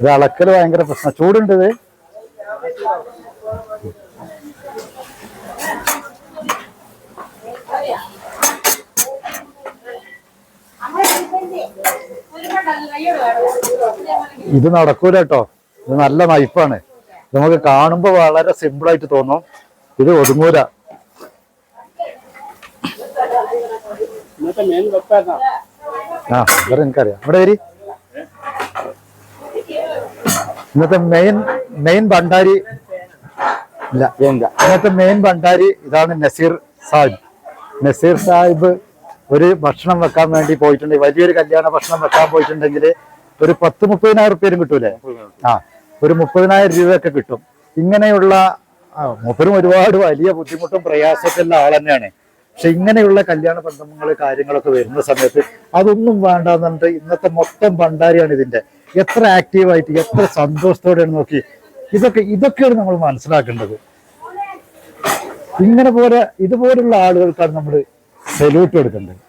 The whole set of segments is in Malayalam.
ഇത് അളക്കൽ ഭയങ്കര പ്രശ്നം. ചൂടുണ്ട് ഇത്? ഇത് നടക്കൂല കേട്ടോ. ഇത് നല്ല നൈഫാണ് നമുക്ക് കാണുമ്പോ വളരെ സിമ്പിൾ ആയിട്ട് തോന്നും. ഇത് ഒതുങ്ങൂല. ആ ഇവിടെ എനിക്കറിയാം ഇവിടെ വരി. ഇന്നത്തെ മെയിൻ മെയിൻ ഭണ്ഡാരി ഇല്ല ഇന്നത്തെ മെയിൻ ഭണ്ഡാരി ഇതാണ് നസീർ സാഹിബ്. നസീർ സാഹിബ് ഒരു ഭക്ഷണം വെക്കാൻ വേണ്ടി പോയിട്ടുണ്ടെങ്കിൽ വലിയൊരു കല്യാണ ഭക്ഷണം വെക്കാൻ പോയിട്ടുണ്ടെങ്കിൽ ഒരു പത്ത് മുപ്പതിനായിരം റുപ്യയും കിട്ടൂലേ? ആ ഒരു മുപ്പതിനായിരം രൂപയൊക്കെ കിട്ടും. ഇങ്ങനെയുള്ള മൂപ്പരും ഒരുപാട് വലിയ ബുദ്ധിമുട്ടും പ്രയാസമൊക്കെ ഉള്ള ആൾ തന്നെയാണ്. പക്ഷെ ഇങ്ങനെയുള്ള കല്യാണ ബന്ധങ്ങൾ കാര്യങ്ങളൊക്കെ വരുന്ന സമയത്ത് അതൊന്നും വേണ്ടെന്നുണ്ട് ഇന്നത്തെ മൊത്തം ഭണ്ഡാരിയാണ് ഇതിന്റെ എത്ര ആക്റ്റീവായിട്ട് എത്ര സന്തോഷത്തോടെയാണ് നോക്കി. ഇതൊക്കെ ഇതൊക്കെയാണ് നമ്മൾ മനസ്സിലാക്കേണ്ടത്. ഇങ്ങനെ പോലെ ഇതുപോലുള്ള ആളുകൾക്കാണ് നമ്മൾ സല്യൂട്ട് കൊടുക്കേണ്ടത്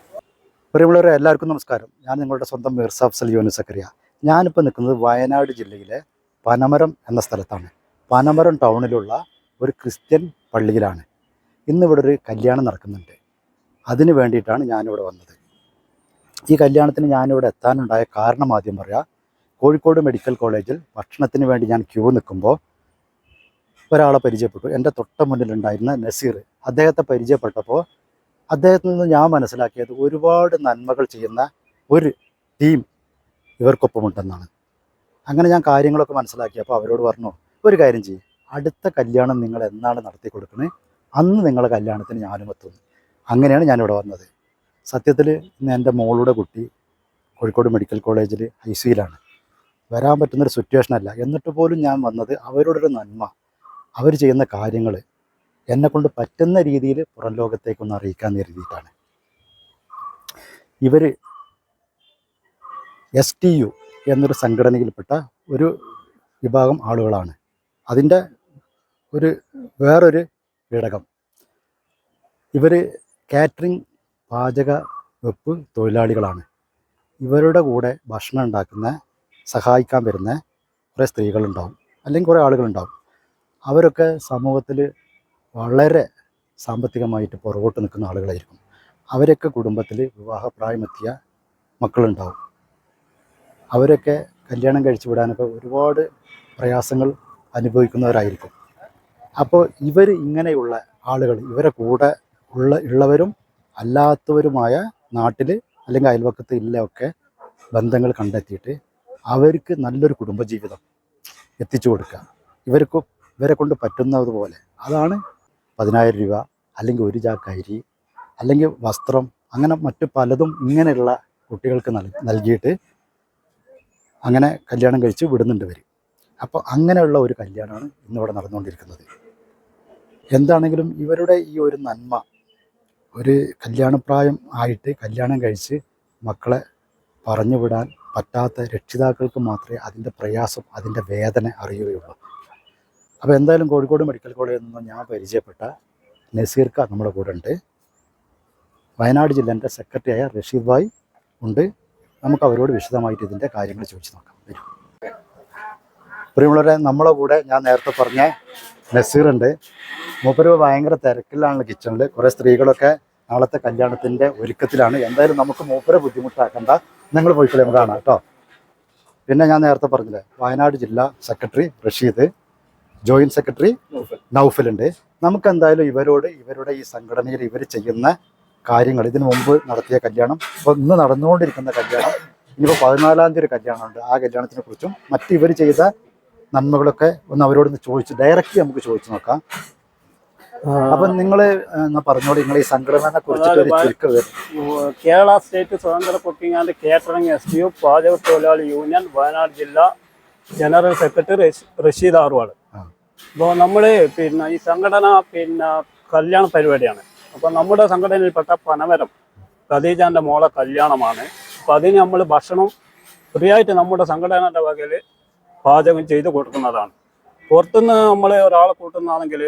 പ്രിയമുള്ളവരെ എല്ലാവർക്കും നമസ്കാരം. ഞാൻ നിങ്ങളുടെ സ്വന്തം മിർസാഫ് സലിയോന് സക്കറിയ. ഞാനിപ്പോൾ നിൽക്കുന്നത് വയനാട് ജില്ലയിലെ പനമരം എന്ന സ്ഥലത്താണ്. പനമരം ടൗണിലുള്ള ഒരു ക്രിസ്ത്യൻ പള്ളിയിലാണ്. ഇന്നിവിടെ ഒരു കല്യാണം നടക്കുന്നുണ്ട്. അതിന് വേണ്ടിയിട്ടാണ് ഞാനിവിടെ വന്നത്. ഈ കല്യാണത്തിന് ഞാനിവിടെ എത്താനുണ്ടായ കാരണം ആദ്യം പറയാം. കോഴിക്കോട് മെഡിക്കൽ കോളേജിൽ ഭക്ഷണത്തിന് വേണ്ടി ഞാൻ ക്യൂ നിൽക്കുമ്പോൾ ഒരാളെ പരിചയപ്പെട്ടു. എന്റെ തൊട്ട മുന്നിലുണ്ടായിരുന്ന നസീർ. അദ്ദേഹത്തെ പരിചയപ്പെട്ടപ്പോൾ അദ്ദേഹത്തിൽ നിന്ന് ഞാൻ മനസ്സിലാക്കിയത് ഒരുപാട് നന്മകൾ ചെയ്യുന്ന ഒരു ടീം ഇവർക്കൊപ്പമുണ്ടെന്നാണ്. അങ്ങനെ ഞാൻ കാര്യങ്ങളൊക്കെ മനസ്സിലാക്കിയപ്പോൾ അവരോട് പറഞ്ഞു ഒരു കാര്യം ചെയ്യും. അടുത്ത കല്യാണം നിങ്ങൾ എന്നാണ് നടത്തി കൊടുക്കുന്നത് അന്ന് നിങ്ങളുടെ കല്യാണത്തിന് ഞാനും എത്തുന്നു. അങ്ങനെയാണ് ഞാനിവിടെ വന്നത്. സത്യത്തിൽ ഇന്ന് എന്റെ മോളുടെ കുട്ടി കോഴിക്കോട് മെഡിക്കൽ കോളേജിൽ ഐ സിയിലാണ്. വരാൻ പറ്റുന്നൊരു സിറ്റുവേഷൻ അല്ല. എന്നിട്ട് പോലും ഞാൻ വന്നത് അവരോടൊരു നന്മ. അവർ ചെയ്യുന്ന കാര്യങ്ങൾ എന്നെക്കൊണ്ട് പറ്റുന്ന രീതിയിൽ പുറം ലോകത്തേക്കൊന്ന് അറിയിക്കാൻ കരുതിയിട്ടാണ്. ഇവർ എസ് ടി യു എന്നൊരു സംഘടനയിൽപ്പെട്ട ഒരു വിഭാഗം ആളുകളാണ്. അതിന്റെ ഒരു വേറൊരു ഘടകം ഇവർ കാറ്ററിംഗ് പാചക വെപ്പ് തൊഴിലാളികളാണ്. ഇവരുടെ കൂടെ ഭക്ഷണം ഉണ്ടാക്കുന്ന സഹായിക്കാൻ വരുന്ന കുറേ സ്ത്രീകളുണ്ടാവും അല്ലെങ്കിൽ കുറേ ആളുകളുണ്ടാവും. അവരൊക്കെ സമൂഹത്തിൽ വളരെ സാമ്പത്തികമായിട്ട് പുറകോട്ട് നിൽക്കുന്ന ആളുകളായിരിക്കും. അവരൊക്കെ കുടുംബത്തിൽ വിവാഹപ്രായമെത്തിയ മക്കളുണ്ടാവും. അവരൊക്കെ കല്യാണം കഴിച്ചു വിടാനൊക്കെ ഒരുപാട് പ്രയാസങ്ങൾ അനുഭവിക്കുന്നവരായിരിക്കും. അപ്പോൾ ഇവർ ഇങ്ങനെയുള്ള ആളുകൾ ഇവരെ കൂടെ ഉള്ള ഉള്ളവരും അല്ലാത്തവരുമായ നാട്ടിൽ അല്ലെങ്കിൽ അയൽവക്കത്ത് ഇല്ലൊക്കെ ബന്ധങ്ങൾ കണ്ടെത്തിയിട്ട് അവർക്ക് നല്ലൊരു കുടുംബജീവിതം എത്തിച്ചു കൊടുക്കുക. ഇവർക്ക് ഇവരെ കൊണ്ട് പറ്റുന്നതുപോലെ അതാണ് പതിനായിരം രൂപ അല്ലെങ്കിൽ ഒരു ചാക്ക് അരി അല്ലെങ്കിൽ വസ്ത്രം അങ്ങനെ മറ്റു പലതും ഇങ്ങനെയുള്ള കുട്ടികൾക്ക് നൽ നൽകിയിട്ട് അങ്ങനെ കല്യാണം കഴിച്ച് വിടുന്നുണ്ട് ഇവർ അപ്പോൾ അങ്ങനെയുള്ള ഒരു കല്യാണമാണ് ഇന്നിവിടെ നടന്നുകൊണ്ടിരിക്കുന്നത്. എന്താണെങ്കിലും ഇവരുടെ ഈ ഒരു നന്മ ഒരു കല്യാണപ്രായം ആയിട്ട് കല്യാണം കഴിച്ച് മക്കളെ പറഞ്ഞു വിടാൻ പറ്റാത്ത രക്ഷിതാക്കൾക്ക് മാത്രമേ അതിന്റെ പ്രയാസം അതിന്റെ വേദന അറിയുകയുള്ളൂ. അപ്പോൾ എന്തായാലും കോഴിക്കോട് മെഡിക്കൽ കോളേജിൽ നിന്ന് ഞാൻ പരിചയപ്പെട്ട നസീർക്ക നമ്മുടെ കൂടെ ഉണ്ട്. വയനാട് ജില്ലേന്റെ സെക്രട്ടറിയായ റഷീദ് ഭായ് ഉണ്ട്. നമുക്ക് അവരോട് വിശദമായിട്ട് ഇതിന്റെ കാര്യങ്ങൾ ചോദിച്ചു നോക്കാം. വരും. പ്രിയമുള്ളവരെ നമ്മളെ കൂടെ ഞാൻ നേരത്തെ പറഞ്ഞ നസീറുണ്ട്. മൂപ്പര് ഭയങ്കര തിരക്കിലാണ് കിച്ചണിൽ കുറേ സ്ത്രീകളൊക്കെ നാളത്തെ കല്യാണത്തിന്റെ ഒരുക്കത്തിലാണ്. എന്തായാലും നമുക്ക് മൂപ്പരെ ബുദ്ധിമുട്ടാക്കണ്ട. നിങ്ങൾ പോയിക്കളെ നമുക്ക് കാണാം കേട്ടോ. പിന്നെ ഞാൻ നേരത്തെ പറഞ്ഞില്ലേ വയനാട് ജില്ലാ സെക്രട്ടറി റഷീദ് ജോയിന്റ് സെക്രട്ടറി നൗഫലുണ്ട്. നമുക്ക് എന്തായാലും ഇവരോട് ഇവരുടെ ഈ സംഘടനയിൽ ഇവർ ചെയ്യുന്ന കാര്യങ്ങൾ ഇതിനു മുമ്പ് നടത്തിയ കല്യാണം ഇപ്പോൾ ഇന്ന് നടന്നുകൊണ്ടിരിക്കുന്ന കല്യാണം ഇനിയിപ്പോൾ പതിനാലാം തീയതി ഒരു കല്യാണമുണ്ട്. ആ കല്യാണത്തിനെ കുറിച്ചും മറ്റിവർ ചെയ്ത നന്മകളൊക്കെ ഒന്ന് അവരോടൊന്ന് ചോദിച്ചു ഡയറക്റ്റ് നമുക്ക് ചോദിച്ചു നോക്കാം. അപ്പൊ നിങ്ങൾ എന്നാ പറഞ്ഞോളൂ നിങ്ങൾ ഈ സംഘടനയെ കുറിച്ചിട്ട് ഒരു ചുരുക്കം കേരള സ്റ്റേറ്റ് സ്വതന്ത്ര cooking and catering S D U പാചക തൊഴിലാളി യൂണിയൻ വയനാട് ജില്ലാ ജനറൽ സെക്രട്ടറി റഷീദ് ആറുവാട്. അപ്പോൾ നമ്മൾ പിന്നെ ഈ സംഘടന പിന്നെ കല്യാണ പരിപാടിയാണ്. അപ്പോൾ നമ്മുടെ സംഘടനയിൽപ്പെട്ട പനവരം കദീജാന്റെ മോളെ കല്യാണമാണ്. അപ്പോൾ അതിന് നമ്മൾ ഭക്ഷണം ഫ്രീ ആയിട്ട് നമ്മുടെ സംഘടനയുടെ വകയിൽ പാചകം ചെയ്ത് കൊടുക്കുന്നതാണ്. പുറത്തുനിന്ന് നമ്മൾ ഒരാളെ കൂട്ടുന്നതാണെങ്കിൽ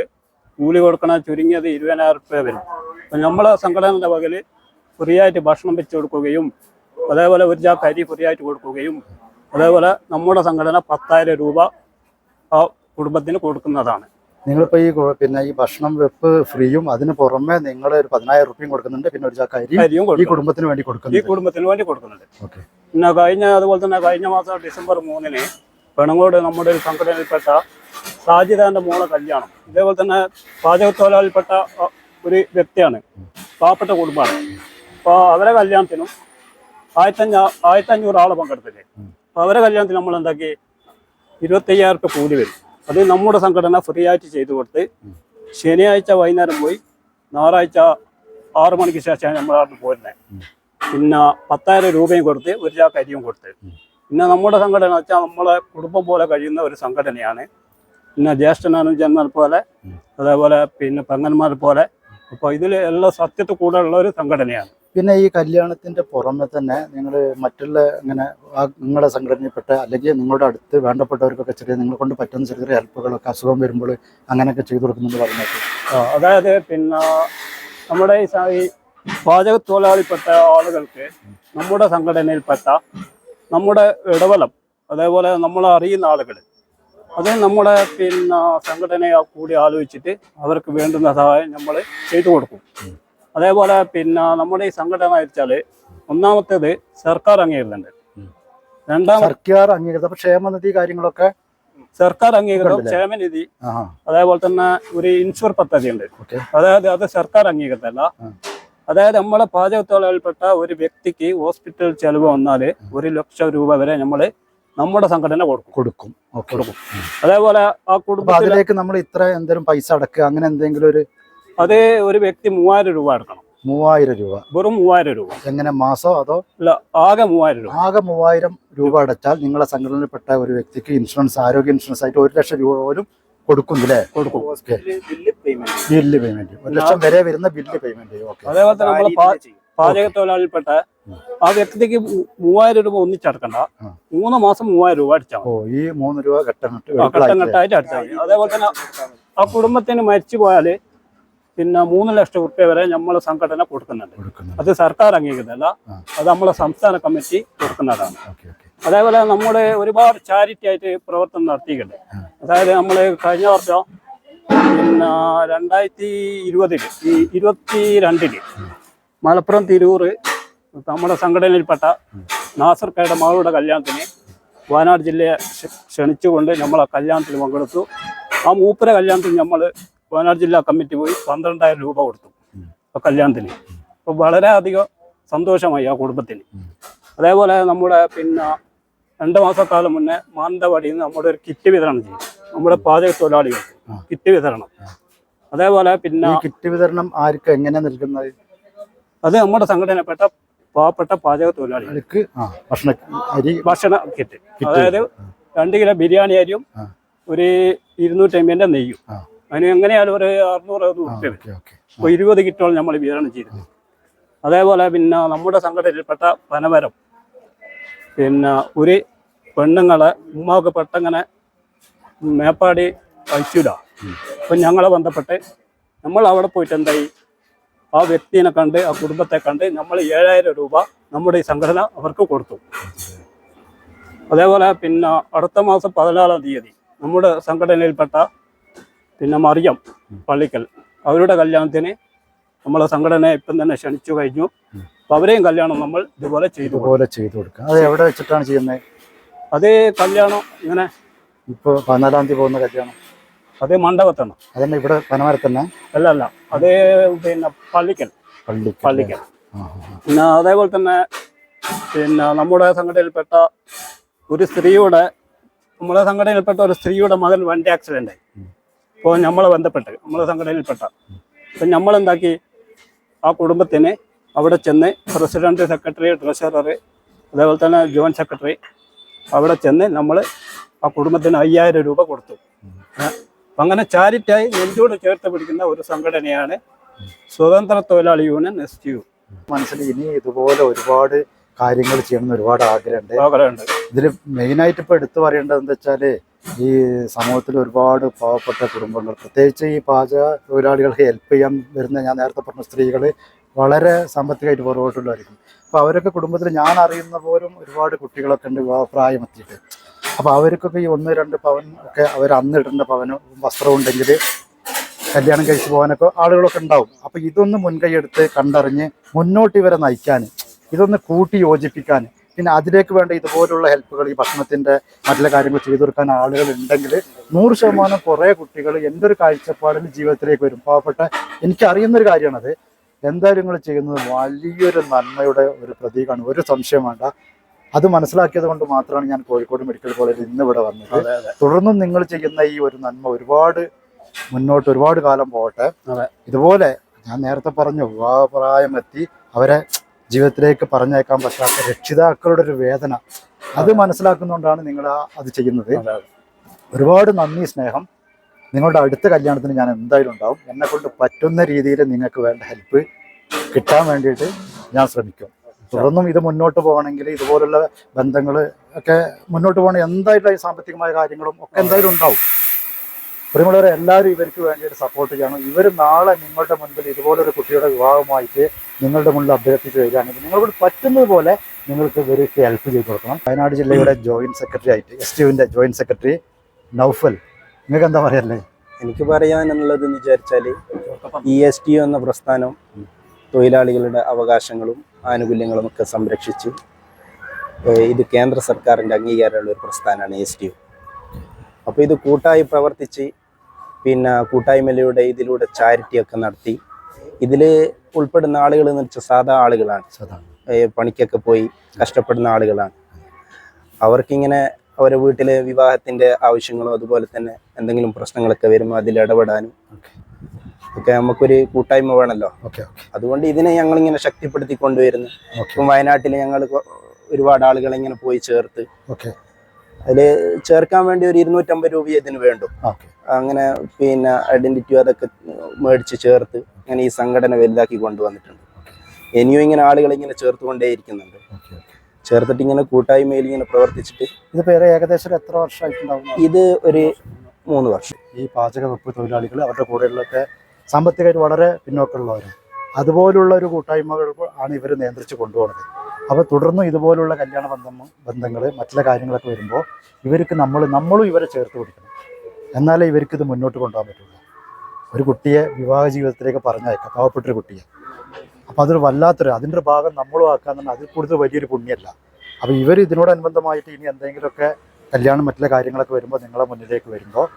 കൂലി കൊടുക്കണ ചുരുങ്ങിയത് ഇരുപതിനായിരം രൂപ വരും. നമ്മളെ സംഘടനയുടെ വകയിൽ ഫ്രീ ആയിട്ട് ഭക്ഷണം വെച്ച് കൊടുക്കുകയും അതേപോലെ ഒരു ചാക്ക് അരി ഫ്രീ ആയിട്ട് കൊടുക്കുകയും അതേപോലെ നമ്മുടെ സംഘടന പത്തായിരം രൂപ ആ കുടുംബത്തിന് കൊടുക്കുന്നതാണ്. നിങ്ങളിപ്പോ ഈ പിന്നെ ഈ ഭക്ഷണം വെപ്പ് ഫ്രീയും അതിന് പുറമെ നിങ്ങൾ ഒരു പതിനായിരം റുപ്യയും കൊടുക്കുന്നുണ്ട് പിന്നെ ഒരു ചാക്ക് അരി അരിയും ഈ കുടുംബത്തിന് വേണ്ടി കൊടുക്കുന്നു ഈ കുടുംബത്തിന് വേണ്ടി കൊടുക്കുന്നുണ്ട്. ഓക്കെ. പിന്നെ കഴിഞ്ഞ അതുപോലെ തന്നെ കഴിഞ്ഞ മാസം ഡിസംബർ മൂന്നിന് പെണങ്ങോട് നമ്മുടെ ഒരു സംഘടനയിൽപ്പെട്ട സാജിദാന്റെ മോളെ കല്യാണം. ഇതേപോലെ തന്നെ പാചകത്തൊഴിലാളിൽപ്പെട്ട ഒരു വ്യക്തിയാണ്. പാവപ്പെട്ട കുടുംബമാണ്. അപ്പോൾ അവരെ കല്യാണത്തിനും ആയിരത്തഞ്ഞ ആയിരത്തഞ്ഞൂറ് ആളെ പങ്കെടുത്തില്ലേ? അപ്പോൾ അവരെ കല്യാണത്തിന് നമ്മൾ എന്താക്കി? ഇരുപത്തയ്യായിരം രൂപ കൂലി വരും. അത് നമ്മുടെ സംഘടന ഫ്രീ ആയിട്ട് ചെയ്തു കൊടുത്ത് ശനിയാഴ്ച വൈകുന്നേരം പോയി ഞായറാഴ്ച ആറു മണിക്ക് ശേഷമാണ് നമ്മൾ അവിടെ പോരുന്നത് പിന്നെ പത്തായിരം രൂപയും കൊടുത്ത് ഒരു ചാക്ക് അരിയും കൊടുത്ത്. പിന്നെ നമ്മുടെ സംഘടന വെച്ചാൽ നമ്മളെ കുടുംബം പോലെ കഴിയുന്ന ഒരു സംഘടനയാണ് പിന്നെ ജ്യേഷ്ഠനാനുജന്മാർ പോലെ അതേപോലെ പിന്നെ പെങ്ങന്മാർ പോലെ. അപ്പോൾ ഇതിൽ എല്ലാ സത്യത്തിൽ കൂടെ ഉള്ള ഒരു സംഘടനയാണ്. പിന്നെ ഈ കല്യാണത്തിന്റെ പുറമെ തന്നെ നിങ്ങൾ മറ്റുള്ള ഇങ്ങനെ നിങ്ങളെ നിങ്ങളുടെ സംഘടനയിൽപ്പെട്ട അല്ലെങ്കിൽ നിങ്ങളുടെ അടുത്ത് വേണ്ടപ്പെട്ടവർക്കൊക്കെ ചെറിയ നിങ്ങളെ കൊണ്ട് പറ്റുന്ന ചെറിയ ചെറിയ ഹെൽപ്പുകളൊക്കെ അസുഖം വരുമ്പോൾ അങ്ങനെയൊക്കെ ചെയ്തു കൊടുക്കുന്നുണ്ട് പറഞ്ഞിട്ട്. അതായത് പിന്നെ നമ്മുടെ ഈ പാചക തൊഴിലാളിപ്പെട്ട ആളുകൾക്ക് നമ്മുടെ സംഘടനയിൽപ്പെട്ട നമ്മുടെ ഇടവലം അതേപോലെ നമ്മൾ അറിയുന്ന ആളുകൾ അത് നമ്മുടെ പിന്നെ സംഘടനയെ കൂടി ആലോചിച്ചിട്ട് അവർക്ക് വേണ്ടുന്ന സഹായം നമ്മൾ ചെയ്തു കൊടുക്കും. അതേപോലെ പിന്നെ നമ്മുടെ ഈ സംഘടന വെച്ചാൽ ഒന്നാമത്തേത് സർക്കാർ അംഗീകൃതമുണ്ട്. രണ്ടാം രണ്ടാമത് സർക്കാർ അംഗീകൃത ക്ഷേമനിധി കാര്യങ്ങളൊക്കെ സർക്കാർ അംഗീകൃതം? ക്ഷേമനിധി അതേപോലെ തന്നെ ഒരു ഇൻഷുർ പദ്ധതി ഉണ്ട്. അതായത് അത് സർക്കാർ അംഗീകൃതമല്ല. അതായത് നമ്മളെ പാചകത്തൊഴിലാളിൽപ്പെട്ട ഒരു വ്യക്തിക്ക് ഹോസ്പിറ്റൽ ചെലവ് വന്നാൽ ഒരു ലക്ഷം രൂപ വരെ നമ്മൾ നമ്മുടെ സംഘടന കൊടുക്കും. കൊടുക്കും. അതേപോലെ ആ കുടുംബത്തിലേക്ക് അതിലേക്ക് നമ്മൾ ഇത്ര എന്തെങ്കിലും പൈസ അടക്കുക അങ്ങനെ എന്തെങ്കിലും ഒരു അതേ ഒരു വ്യക്തി മൂവായിരം രൂപ അടക്കണം. മൂവായിരം രൂപ. വെറും മൂവായിരം രൂപ. എങ്ങനെ മാസോ അതോ? ഇല്ല ആകെ മൂവായിരം രൂപ. ആകെ മൂവായിരം രൂപ അടച്ചാൽ നിങ്ങളെ സംഘടനയിൽപ്പെട്ട ഒരു വ്യക്തിക്ക് ഇൻഷുറൻസ് ആരോഗ്യ ഇൻഷുറൻസ് ആയിട്ട് ഒരു ലക്ഷം രൂപ പോലും കൊടുക്കുന്നില്ലേ? കൊടുക്കും. Bill payment. ഒരു ലക്ഷം വരെ വരുന്ന ബില്ല് പേയ്മെന്റ് ഓക്കെ. അതേപോലെ തന്നെ പാചകത്തൊഴിലാളിൽപ്പെട്ട ആ വ്യക്തിക്ക് മൂവായിരം രൂപ ഒന്നിച്ചടക്കണ്ട മൂന്ന് മാസം മൂവായിരം രൂപ അടിച്ചാൽ. ഓ ഈ മൂന്ന് രൂപ ഘട്ടം ഘട്ടമായിട്ട് അടിച്ചാൽ മതി. അതേപോലെ തന്നെ ആ കുടുംബത്തിന് മരിച്ചു പോയാൽ പിന്നെ മൂന്ന് ലക്ഷം റുപ്യ വരെ നമ്മളെ സംഘടന കൊടുക്കുന്നുണ്ട്. അത് സർക്കാർ അംഗീകൃതമല്ല. അത് നമ്മളെ സംസ്ഥാന കമ്മിറ്റി കൊടുക്കുന്നതാണ്. അതേപോലെ നമ്മുടെ ഒരുപാട് ചാരിറ്റി ആയിട്ട് പ്രവർത്തനം നടത്തിയിട്ടുണ്ട്. അതായത് നമ്മൾ കഴിഞ്ഞ വർഷം പിന്നെ രണ്ടായിരത്തി ഇരുപതിൽ ഈ ഇരുപത്തി രണ്ടിൽ മലപ്പുറം തിരൂർ നമ്മുടെ സംഘടനയിൽപ്പെട്ട നാസർ കയുടെ മകളുടെ കല്യാണത്തിന് വയനാട് ജില്ലയെ ക്ഷ- ക്ഷണിച്ചുകൊണ്ട് നമ്മൾ ആ കല്യാണത്തിൽ പങ്കെടുത്തു. ആ മൂപ്പര കല്യാണത്തിന് നമ്മൾ വയനാട് ജില്ലാ കമ്മിറ്റി പോയി പന്ത്രണ്ടായിരം രൂപ കൊടുത്തു ആ കല്യാണത്തിന്. അപ്പോൾ വളരെയധികം സന്തോഷമായി ആ കുടുംബത്തിന്. അതേപോലെ നമ്മുടെ പിന്നെ രണ്ട് മാസക്കാലം മുന്നേ മാനന്തവാടിയിൽ നിന്ന് നമ്മുടെ ഒരു കിറ്റ് വിതരണം ചെയ്തു. നമ്മുടെ പാചക തൊഴിലാളികൾക്ക് കിറ്റ് വിതരണം. അതേപോലെ പിന്നെ കിറ്റ് വിതരണം ആർക്ക് എങ്ങനെ നൽകുന്നത്? അത് നമ്മുടെ സംഘടനപ്പെട്ട പാവപ്പെട്ട പാചക തൊഴിലാളികൾക്ക് ഭക്ഷണ അരി ഭക്ഷണ കിറ്റ്. അതായത് രണ്ട് കിലോ ബിരിയാണി അരിയും ഒരു ഇരുന്നൂറ്റി അമ്പതിന്റെ നെയ്യും. അതിന് എങ്ങനെയാലും ഒരു അറുന്നൂറ് അറുന്നൂറ് അപ്പോൾ ഇരുപത് കിറ്റോളം നമ്മൾ വിതരണം ചെയ്തു അതേപോലെ പിന്നെ നമ്മുടെ സംഘടനയിൽപ്പെട്ട പനമരം. പിന്നെ ഒരു പെണ്ണുങ്ങളെ ഉമ്മാക്ക് പെട്ടങ്ങനെ മേപ്പാടി അയച്ചുല അപ്പം ഞങ്ങളെ ബന്ധപ്പെട്ട് നമ്മൾ അവിടെ പോയിട്ട് എന്തായി? ആ വ്യക്തിനെ കണ്ട് ആ കുടുംബത്തെ കണ്ട് നമ്മൾ ഏഴായിരം രൂപ നമ്മുടെ ഈ സംഘടന അവർക്ക് കൊടുത്തു. അതേപോലെ പിന്നെ അടുത്ത മാസം പതിനാലാം തീയതി നമ്മുടെ സംഘടനയിൽപ്പെട്ട പിന്നെ മറിയം പള്ളിക്കൽ അവരുടെ കല്യാണത്തിന് നമ്മളെ സംഘടന ഇപ്പം തന്നെ ക്ഷണിച്ചു കഴിഞ്ഞു. അപ്പം അവരെയും കല്യാണം നമ്മൾ ഇതുപോലെ ചെയ്തു പോലെ ഇതുപോലെ ചെയ്തു കൊടുക്കുക. അത് എവിടെ വെച്ചിട്ടാണ് ചെയ്യുന്നത്? അതേ കല്യാണം ഇങ്ങനെ ഇപ്പോൾ പതിനാലാം തീയതി പോകുന്ന കല്യാണം. അത് മണ്ഡപത്താണ്. അതന്നെ ഇവിടെ പനമരത്തന്നെ അല്ല അല്ല. അത് പിന്നെ പള്ളിക്കൽ. പള്ളി പള്ളിക്കൽ. പിന്നെ അതേപോലെ തന്നെ പിന്നെ നമ്മുടെ സംഘടനയിൽപ്പെട്ട ഒരു സ്ത്രീയുടെ നമ്മുടെ സംഘടനയിൽപ്പെട്ട ഒരു സ്ത്രീയുടെ മകൻ വണ്ടി ആക്സിഡന്റ് ആയി. അപ്പോൾ നമ്മളെ ബന്ധപ്പെട്ട് നമ്മളെ സംഘടനയിൽപ്പെട്ട. അപ്പം നമ്മളെന്താക്കി ആ കുടുംബത്തിന് അവിടെ ചെന്ന് പ്രസിഡന്റ് സെക്രട്ടറി ട്രഷറർ അതേപോലെ തന്നെ ജോയിന്റ് സെക്രട്ടറി അവിടെ ചെന്ന് നമ്മൾ ആ കുടുംബത്തിന് അയ്യായിരം രൂപ കൊടുത്തു? അപ്പം അങ്ങനെ ചാരിറ്റായി നെഞ്ചോട് ചേർത്ത് പിടിക്കുന്ന ഒരു സംഘടനയാണ് സ്വതന്ത്ര തൊഴിലാളി യൂണിയൻ എസ് ടി യു. മനസ്സിൽ ഇനി ഇതുപോലെ ഒരുപാട് കാര്യങ്ങൾ ചെയ്യണമെന്ന് ഒരുപാട് ആഗ്രഹമുണ്ട്. ആഗ്രഹമുണ്ട്. ഇതിൽ മെയിനായിട്ട് ഇപ്പോൾ എടുത്തു പറയേണ്ടത് എന്താ വെച്ചാൽ ഈ സമൂഹത്തിൽ ഒരുപാട് പാവപ്പെട്ട കുടുംബങ്ങൾ പ്രത്യേകിച്ച് ഈ പാചക തൊഴിലാളികൾക്ക് ഹെൽപ്പ് ചെയ്യാൻ വരുന്ന ഞാൻ നേരത്തെ പറഞ്ഞ സ്ത്രീകൾ വളരെ സാമ്പത്തികമായിട്ട് പുറകോട്ടുള്ളവരായിരിക്കും. അപ്പോൾ അവരൊക്കെ കുടുംബത്തിൽ ഞാൻ അറിയുന്ന പോലും ഒരുപാട് കുട്ടികളൊക്കെ ഉണ്ട് പ്രായമെത്തിയിട്ട് അപ്പോൾ അവർക്കൊക്കെ ഈ ഒന്ന് രണ്ട് പവൻ ഒക്കെ അവർ അന്ന് ഇടേണ്ട പവനും വസ്ത്രവും ഉണ്ടെങ്കിൽ കല്യാണം കഴിച്ചു പോകാനൊക്കെ ആളുകളൊക്കെ ഉണ്ടാവും. അപ്പോൾ ഇതൊന്ന് മുൻകൈയെടുത്ത് കണ്ടറിഞ്ഞ് മുന്നോട്ട് ഇവരെ നയിക്കാൻ ഇതൊന്ന് കൂട്ടി യോജിപ്പിക്കാൻ പിന്നെ അതിലേക്ക് വേണ്ട ഇതുപോലുള്ള ഹെൽപ്പുകൾ ഈ ഭക്ഷണത്തിന്റെ മറ്റുള്ള കാര്യങ്ങൾ ചെയ്തു കൊടുക്കാൻ ആളുകൾ ഉണ്ടെങ്കിൽ നൂറ് ശതമാനം കുറേ കുട്ടികൾ എന്റെ ഒരു കാഴ്ചപ്പാടിൽ ജീവിതത്തിലേക്ക് വരും. പാവപ്പെട്ട എനിക്കറിയുന്നൊരു കാര്യമാണത്. എന്തായാലും നിങ്ങൾ ചെയ്യുന്നത് വലിയൊരു നന്മയുടെ ഒരു പ്രതീകമാണ്. ഒരു സംശയം വേണ്ട. അത് മനസ്സിലാക്കിയത് കൊണ്ട് മാത്രമാണ് ഞാൻ കോഴിക്കോട് മെഡിക്കൽ കോളേജിൽ ഇന്ന് ഇവിടെ വന്നത്. തുടർന്നും നിങ്ങൾ ചെയ്യുന്ന ഈ ഒരു നന്മ ഒരുപാട് മുന്നോട്ട് ഒരുപാട് കാലം പോകട്ടെ. ഇതുപോലെ ഞാൻ നേരത്തെ പറഞ്ഞു വിവാഹപ്രായം എത്തി അവരെ ജീവിതത്തിലേക്ക് പറഞ്ഞേക്കാൻ പറ്റാത്ത രക്ഷിതാക്കളുടെ ഒരു വേദന. അത് മനസ്സിലാക്കുന്നതുകൊണ്ടാണ് നിങ്ങൾ അത് ചെയ്യുന്നത്. ഒരുപാട് നന്ദി സ്നേഹം. നിങ്ങളുടെ അടുത്ത കല്യാണത്തിന് ഞാൻ എന്തായാലും ഉണ്ടാവും. എന്നെ കൊണ്ട് പറ്റുന്ന രീതിയിൽ നിങ്ങൾക്ക് വേണ്ട ഹെൽപ്പ് കിട്ടാൻ വേണ്ടിയിട്ട് ഞാൻ ശ്രമിക്കും. തുടർന്നും ഇത് മുന്നോട്ട് പോകണമെങ്കിൽ ഇതുപോലുള്ള ബന്ധങ്ങൾ ഒക്കെ മുന്നോട്ട് പോകണം. എന്തായിട്ടുള്ള സാമ്പത്തികമായ കാര്യങ്ങളും ഒക്കെ എന്തായാലും ഉണ്ടാവും. പ്രിയമുള്ളവരെ എല്ലാവരും ഇവർക്ക് വേണ്ടിയിട്ട് സപ്പോർട്ട് ചെയ്യണം. ഇവർ നാളെ നിങ്ങളുടെ മുൻപിൽ ഇതുപോലൊരു കുട്ടിയുടെ വിവാഹമായിട്ട് നിങ്ങളുടെ മുന്നിൽ അഭ്യർത്ഥിച്ച് വരികയാണെങ്കിൽ നിങ്ങളോട് പറ്റുന്നത് പോലെ നിങ്ങൾക്ക് ഇവർക്ക് ഹെൽപ്പ് ചെയ്ത് കൊടുക്കണം. വയനാട് ജില്ലയുടെ ജോയിന്റ് സെക്രട്ടറി ആയിട്ട് എസ് ടിയുവിന്റെ ജോയിന്റ് സെക്രട്ടറി നൗഫൽ നിങ്ങൾക്ക് എന്താ പറയല്ലേ എനിക്ക് പറയാനുള്ളത് എന്ന് വിചാരിച്ചാൽ ഇ എസ് ടി എന്ന പ്രസ്ഥാനം തൊഴിലാളികളുടെ അവകാശങ്ങളും ആനുകൂല്യങ്ങളും ഒക്കെ സംരക്ഷിച്ച് ഇത് കേന്ദ്ര സർക്കാരിന്റെ അംഗീകാരമുള്ള ഒരു പ്രസ്ഥാനമാണ് എസ് ടി യു. അപ്പോൾ ഇത് കൂട്ടായി പ്രവർത്തിച്ച് പിന്നെ കൂട്ടായ്മയിലൂടെ ഇതിലൂടെ ചാരിറ്റി ഒക്കെ നടത്തി ഇതിൽ ഉൾപ്പെടുന്ന ആളുകൾ എന്ന് വെച്ചാൽ സാധാ ആളുകളാണ്. പണിക്കൊക്കെ പോയി കഷ്ടപ്പെടുന്ന ആളുകളാണ്. അവർക്കിങ്ങനെ അവരെ വീട്ടിലെ വിവാഹത്തിന്റെ ആവശ്യങ്ങളും അതുപോലെ തന്നെ എന്തെങ്കിലും പ്രശ്നങ്ങളൊക്കെ വരുമ്പോൾ അതിൽ ഇടപെടാനും ഒക്കെ നമുക്കൊരു കൂട്ടായ്മ വേണമല്ലോ അതുകൊണ്ട് ഇതിനെ ഞങ്ങൾ ഇങ്ങനെ ശക്തിപ്പെടുത്തി കൊണ്ടുവരുന്നു. ഇപ്പം വയനാട്ടിൽ ഞങ്ങൾ ഒരുപാട് ആളുകളെ ഇങ്ങനെ പോയി ചേർത്ത്. അതിൽ ചേർക്കാൻ വേണ്ടി ഒരു ഇരുന്നൂറ്റമ്പത് രൂപ ഇതിന് വേണ്ടു. അങ്ങനെ പിന്നെ ഐഡന്റിറ്റി അതൊക്കെ മേടിച്ച് ചേർത്ത് അങ്ങനെ ഈ സംഘടന വലുതാക്കി കൊണ്ടുവന്നിട്ടുണ്ട്. ഇനിയും ഇങ്ങനെ ആളുകളെ ഇങ്ങനെ ചേർത്തുകൊണ്ടേയിരിക്കുന്നുണ്ട്. ചേർത്തിട്ട് ഇങ്ങനെ കൂട്ടായ്മയിൽ ഇങ്ങനെ പ്രവർത്തിച്ചിട്ട് ഇത് പേര് ഏകദേശം എത്ര വർഷമായിട്ടുണ്ടാവും? ഇത് ഒരു മൂന്ന് വർഷം. ഈ പാചക വെപ്പ് തൊഴിലാളികൾ അവരുടെ കൂടെയുള്ളൊക്കെ സാമ്പത്തികമായിട്ട് വളരെ പിന്നോക്കമുള്ളവരും. അതുപോലുള്ള ഒരു കൂട്ടായ്മകൾ ആണ് ഇവർ നിയന്ത്രിച്ച് കൊണ്ടുപോകുന്നത് അപ്പോൾ തുടർന്നും ഇതുപോലുള്ള കല്യാണ ബന്ധം ബന്ധങ്ങൾ മറ്റുള്ള കാര്യങ്ങളൊക്കെ വരുമ്പോൾ ഇവർക്ക് നമ്മൾ നമ്മളും ഇവരെ ചേർത്ത് കൊടുക്കണം എന്നാലേ ഇവർക്ക് ഇത് മുന്നോട്ട് കൊണ്ടുപോകാൻ പറ്റുള്ളൂ. ഒരു കുട്ടിയെ വിവാഹ ജീവിതത്തിലേക്ക് പറഞ്ഞയക്കാം. പാവപ്പെട്ടൊരു കുട്ടിയെ. അപ്പോൾ അതൊരു വല്ലാത്തൊരു അതിന്റെ ഒരു ഭാഗം നമ്മളും ആക്കാന്ന് അതിൽ കൂടുതൽ വലിയൊരു പുണ്യമല്ല അപ്പോൾ ഇവർ ഇതിനോടനുബന്ധമായിട്ട് ഇനി എന്തെങ്കിലുമൊക്കെ കല്യാണം മറ്റുള്ള കാര്യങ്ങളൊക്കെ വരുമ്പോൾ നിങ്ങളെ മുന്നിലേക്ക് വരുമ്പോൾ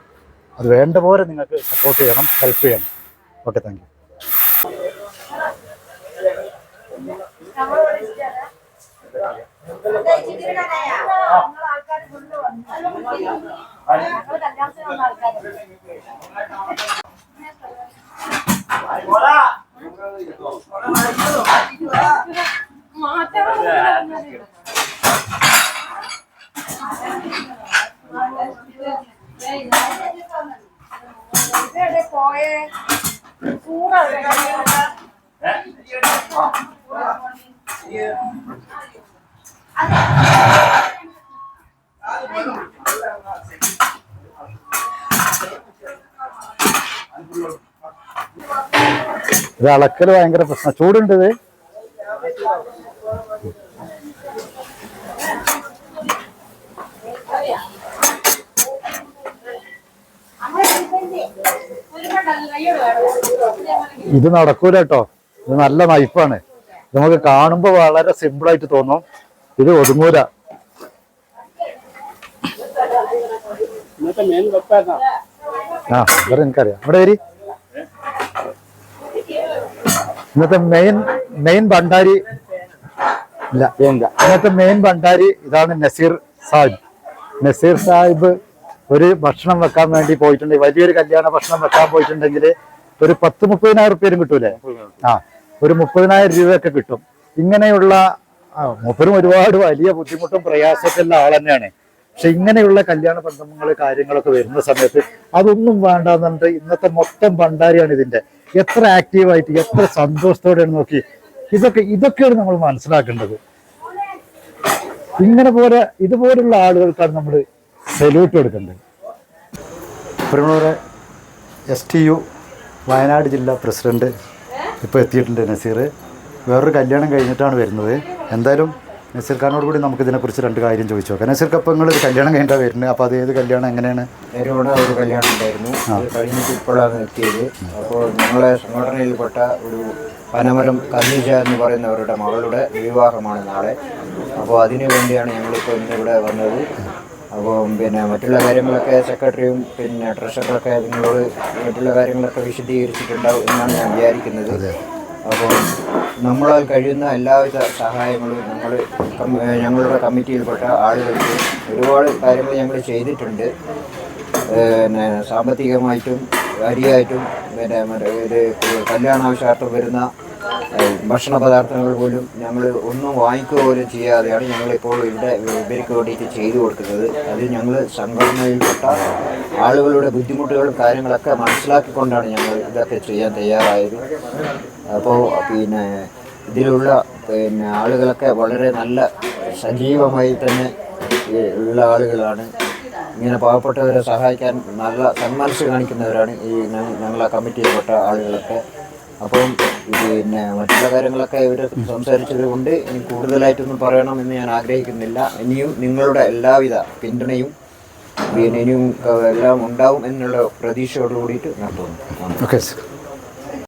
അത് വേണ്ട പോലെ നിങ്ങൾക്ക് സപ്പോർട്ട് ചെയ്യണം ഹെൽപ്പ് ചെയ്യണം. ഓക്കെ താങ്ക് യു പോയേ ഇത് അളക്കൽ ഭയങ്കര പ്രശ്നം. ചൂടുണ്ട് ഇത് നടക്കൂല കേട്ടോ. ഇത് നല്ല നൈഫാണ് നമുക്ക് കാണുമ്പോൾ വളരെ സിമ്പിൾ ആയിട്ട് തോന്നും. ഇത് ഒതുങ്ങൂല. ആ ഇവിടെ എനിക്കറിയാം. ഇവിടെ വരി ഇന്നത്തെ മെയിൻ മെയിൻ ഭണ്ഡാരി ഇല്ല ഇന്നത്തെ മെയിൻ ഭണ്ഡാരി ഇതാണ് നസീർ സാഹിബ്. നസീർ സാഹിബ് ഒരു ഭക്ഷണം വെക്കാൻ വേണ്ടി പോയിട്ടുണ്ടെങ്കിൽ വലിയൊരു കല്യാണ ഭക്ഷണം വെക്കാൻ പോയിട്ടുണ്ടെങ്കിൽ ഒരു പത്ത് മുപ്പതിനായിരം റുപ്യരും കിട്ടൂലേ? ആ ഒരു മുപ്പതിനായിരം രൂപയൊക്കെ കിട്ടും. ഇങ്ങനെയുള്ള മൂപ്പരും ഒരുപാട് വലിയ ബുദ്ധിമുട്ടും പ്രയാസത്തിലുള്ള ആൾ തന്നെയാണ്. പക്ഷെ ഇങ്ങനെയുള്ള കല്യാണ ബന്ധങ്ങൾ കാര്യങ്ങളൊക്കെ വരുന്ന സമയത്ത് അതൊന്നും വേണ്ടെന്നുണ്ട് ഇന്നത്തെ മൊത്തം ഭണ്ഡാരിയാണ് ഇതിന്റെ എത്ര ആക്റ്റീവായിട്ട് എത്ര സന്തോഷത്തോടെയാണ് നോക്കി. ഇതൊക്കെ ഇതൊക്കെയാണ് നമ്മൾ മനസ്സിലാക്കേണ്ടത്. ഇങ്ങനെ പോലെ ഇതുപോലുള്ള ആളുകൾക്കാണ് നമ്മൾ സല്യൂട്ട് കൊടുക്കേണ്ടത് പ്രിയമുള്ളവരെ എസ് ടി യു വയനാട് ജില്ലാ പ്രസിഡന്റ് ഇപ്പോൾ എത്തിയിട്ടുണ്ട് നസീർ. വേറൊരു കല്യാണം കഴിഞ്ഞിട്ടാണ് വരുന്നത്. എന്തായാലും നസീർ ഖാനോട് കൂടി നമുക്ക് ഇതിനെക്കുറിച്ച് രണ്ട് കാര്യം ചോദിച്ചു നോക്കാം. നസീർ കപ്പം നിങ്ങൾ ഒരു കല്യാണം കഴിഞ്ഞിട്ടാണ് വരുന്നത്. അപ്പോൾ അത് ഏത് കല്യാണം എങ്ങനെയാണ്? നേരോടെ ഒരു കല്യാണം ഉണ്ടായിരുന്നു. അത് കഴിഞ്ഞിട്ട് ഇപ്പോഴാണ് എത്തിയത്. അപ്പോൾ ഞങ്ങളെ സംഘടനയിൽപ്പെട്ട ഒരു പനമരം കന്നീജ എന്ന് പറയുന്നവരുടെ മകളുടെ വിവാഹമാണ് നാളെ. അപ്പോൾ അതിനു വേണ്ടിയാണ് ഞങ്ങളിപ്പോൾ ഇന്നിവിടെ വന്നത്. അപ്പോൾ പിന്നെ മറ്റുള്ള കാര്യങ്ങളൊക്കെ സെക്രട്ടറിയും പിന്നെ ട്രഷറൊക്കെ നിങ്ങളോട് മറ്റുള്ള കാര്യങ്ങളൊക്കെ വിശദീകരിച്ചിട്ടുണ്ടാവും എന്നാണ് ഞാൻ വിചാരിക്കുന്നത്. അപ്പോൾ നമ്മളാൽ കഴിയുന്ന എല്ലാവിധ സഹായങ്ങളും ഞങ്ങൾ ഞങ്ങളുടെ കമ്മിറ്റിയിൽപ്പെട്ട ആളുകൾക്ക് ഒരുപാട് കാര്യങ്ങൾ ഞങ്ങൾ ചെയ്തിട്ടുണ്ട്. പിന്നെ സാമ്പത്തികമായിട്ടും അരിയായിട്ടും പിന്നെ മറ്റേ ഇത് കല്യാണാവശ്യാർത്ഥം വരുന്ന ഭക്ഷണ പദാർത്ഥങ്ങൾ പോലും ഞങ്ങൾ ഒന്നും വാങ്ങിക്കുക പോലും ചെയ്യാതെയാണ് ഞങ്ങളിപ്പോൾ ഇവിടെ ഇവർക്ക് വേണ്ടിയിട്ട് ചെയ്തു കൊടുക്കുന്നത്. അത് ഞങ്ങൾ സംഘടനയിൽപ്പെട്ട ആളുകളുടെ ബുദ്ധിമുട്ടുകളും കാര്യങ്ങളൊക്കെ മനസ്സിലാക്കിക്കൊണ്ടാണ് ഞങ്ങൾ ഇതൊക്കെ ചെയ്യാൻ തയ്യാറായത്. അപ്പോൾ പിന്നെ ഇതിലുള്ള പിന്നെ ആളുകളൊക്കെ വളരെ നല്ല സജീവമായി തന്നെ ഉള്ള ആളുകളാണ്. ഇങ്ങനെ പാവപ്പെട്ടവരെ സഹായിക്കാൻ നല്ല സന്മനസ് കാണിക്കുന്നവരാണ് ഈ ഞങ്ങളെ കമ്മിറ്റിയിൽപ്പെട്ട ആളുകളൊക്കെ. അപ്പം പിന്നെ മറ്റുള്ള കാര്യങ്ങളൊക്കെ ഇവർ സംസാരിച്ചത് കൊണ്ട് ഇനി കൂടുതലായിട്ടൊന്നും പറയണം എന്ന് ഞാൻ ആഗ്രഹിക്കുന്നില്ല. ഇനിയും നിങ്ങളുടെ എല്ലാവിധ പിന്തുണയും പിന്നെ ഇനിയും എല്ലാം ഉണ്ടാവും എന്നുള്ള പ്രതീക്ഷയോട് കൂടിയിട്ട് നടത്തുന്നു ഓക്കെ